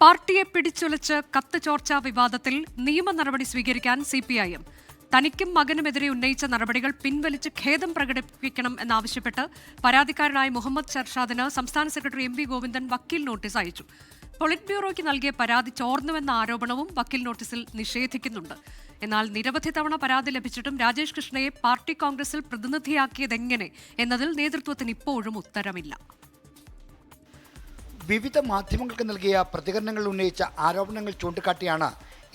പാർട്ടിയെ പിടിച്ചുലച്ച് കത്ത് ചോർച്ചാ വിവാദത്തിൽ നിയമ നടപടി സ്വീകരിക്കാൻ സി പി ഐ എം തനിക്കും മകനുമെതിരെ ഉന്നയിച്ച നടപടികൾ പിൻവലിച്ച് ഖേദം പ്രകടിപ്പിക്കണം എന്നാവശ്യപ്പെട്ട് പരാതിക്കാരനായ മുഹമ്മദ് ഷർഷാദിന് സംസ്ഥാന സെക്രട്ടറി എം വി ഗോവിന്ദൻ വക്കീൽ നോട്ടീസ് അയച്ചു. പൊളിറ്റ് ബ്യൂറോയ്ക്ക് നൽകിയ പരാതി ചോർന്നുവെന്ന ആരോപണവും വക്കീൽ നോട്ടീസിൽ നിഷേധിക്കുന്നുണ്ട്. എന്നാൽ നിരവധി തവണ പരാതി ലഭിച്ചിട്ടും രാജേഷ് കൃഷ്ണയെ പാർട്ടി കോൺഗ്രസിൽ പ്രതിനിധിയാക്കിയതെങ്ങനെ എന്നതിൽ നേതൃത്വത്തിന് ഇപ്പോഴും ഉത്തരമില്ല. വിവിധ മാധ്യമങ്ങൾക്ക് നൽകിയ പ്രതികരണങ്ങൾ ഉന്നയിച്ച ആരോപണങ്ങൾ ചൂണ്ടിക്കാട്ടിയാണ്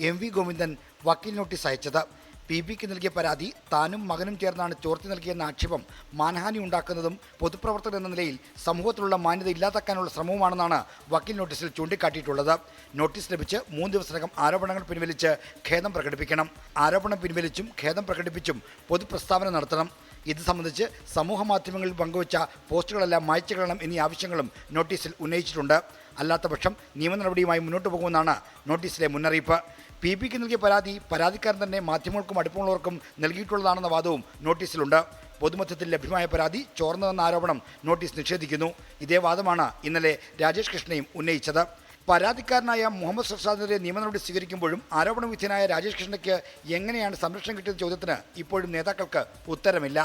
എം വി ഗോവിന്ദൻ വക്കീൽ നോട്ടീസ് അയച്ചത്. പി ബിക്ക് നൽകിയ പരാതി താനും മകനും ചേർന്നാണ് ചോർത്തി നൽകിയെന്ന ആക്ഷേപം മാനഹാനി ഉണ്ടാക്കുന്നതും പൊതുപ്രവർത്തകർ എന്ന നിലയിൽ സമൂഹത്തിലുള്ള മാന്യത ഇല്ലാതാക്കാനുള്ള ശ്രമവുമാണെന്നാണ് വക്കീൽ നോട്ടീസിൽ ചൂണ്ടിക്കാട്ടിയിട്ടുള്ളത്. നോട്ടീസ് ലഭിച്ച് മൂന്ന് ദിവസത്തിനകം ആരോപണങ്ങൾ പിൻവലിച്ച് ഖേദം പ്രകടിപ്പിക്കണം. ആരോപണം പിൻവലിച്ചും ഖേദം പ്രകടിപ്പിച്ചും പൊതുപ്രസ്താവന നടത്തണം. ഇത് സംബന്ധിച്ച് സമൂഹ മാധ്യമങ്ങളിൽ പങ്കുവച്ച പോസ്റ്റുകളെല്ലാം മായ്ച്ചു കളയണം എന്നീ ആവശ്യങ്ങളും നോട്ടീസിൽ ഉന്നയിച്ചിട്ടുണ്ട്. അല്ലാത്തപക്ഷം നിയമ നടപടിയുമായി മുന്നോട്ട് പോകുമെന്നാണ് നോട്ടീസിലെ മുന്നറിയിപ്പ്. പി പിക്ക് നൽകിയ പരാതി പരാതിക്കാരൻ തന്നെ മാധ്യമങ്ങൾക്കും അടുപ്പമുള്ളവർക്കും നൽകിയിട്ടുള്ളതാണെന്ന വാദവും നോട്ടീസിലുണ്ട്. പൊതുമധ്യത്തിൽ ലഭ്യമായ പരാതി ചോർന്നതെന്ന ആരോപണം നോട്ടീസ് നിഷേധിക്കുന്നു. ഇതേ വാദമാണ് ഇന്നലെ രാജേഷ് കൃഷ്ണയും ഉന്നയിച്ചത്. പരാതിക്കാരനായ മുഹമ്മദ് ഷർഷാദിനെതിരെ നിയമ നടപടി സ്വീകരിക്കുമ്പോഴും ആരോപണ വിധേയനായ രാജേഷ് കൃഷ്ണയ്ക്ക് എങ്ങനെയാണ് സംരക്ഷണം കിട്ടിയ ചോദ്യത്തിന് ഇപ്പോഴും നേതാക്കൾക്ക് ഉത്തരമില്ല.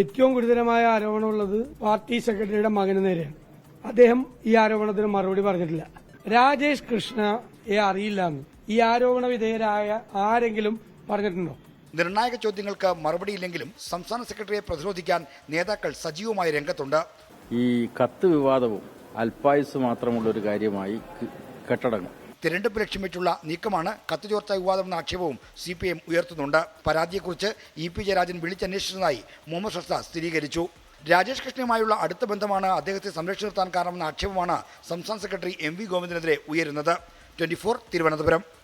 ഏറ്റവും ഗുരുതരമായ ആരോപണമുള്ളത് പാർട്ടി സെക്രട്ടറിയുടെ മകന് നേരെയാണ്. അദ്ദേഹം ഈ ആരോപണത്തിന് മറുപടി പറഞ്ഞിട്ടില്ല. രാജേഷ് കൃഷ്ണയെ അറിയില്ല എന്ന്. ഈ ആരോപണ വിധേയരായ ആരെങ്കിലും പറഞ്ഞിട്ടുണ്ടോ? നിർണായക ചോദ്യങ്ങൾക്ക് മറുപടിയില്ലെങ്കിലും സംസ്ഥാന സെക്രട്ടറിയെ പ്രതിരോധിക്കാൻ നേതാക്കൾ സജീവമായി രംഗത്തുണ്ട്. ഈ കത്ത് വിവാദവും അല്പായുസ് മാത്രമുള്ള ഒരു കാര്യമായി കെട്ടടങ്ങും. തിരഞ്ഞെടുപ്പ് ലക്ഷ്യമിട്ടുള്ള നീക്കമാണ് കത്ത് ചോർച്ച വിവാദമെന്ന ആക്ഷേപവും സി പി എം ഉയർത്തുന്നുണ്ട്. പരാതിയെക്കുറിച്ച് ഇ പി ജയരാജൻ വിളിച്ചന്വേഷിച്ചതായി മുഹമ്മദ് ഷർഷ സ്ഥിരീകരിച്ചു. രാജേഷ് കൃഷ്ണയുമായുള്ള അടുത്ത ബന്ധമാണ് അദ്ദേഹത്തെ സംരക്ഷിച്ചു നിർത്താൻ കാരണമെന്ന ആക്ഷേപമാണ് സംസ്ഥാന സെക്രട്ടറി എം വി ഗോവിന്ദനെതിരെ ഉയരുന്നത്. ട്വന്റി തിരുവനന്തപുരം.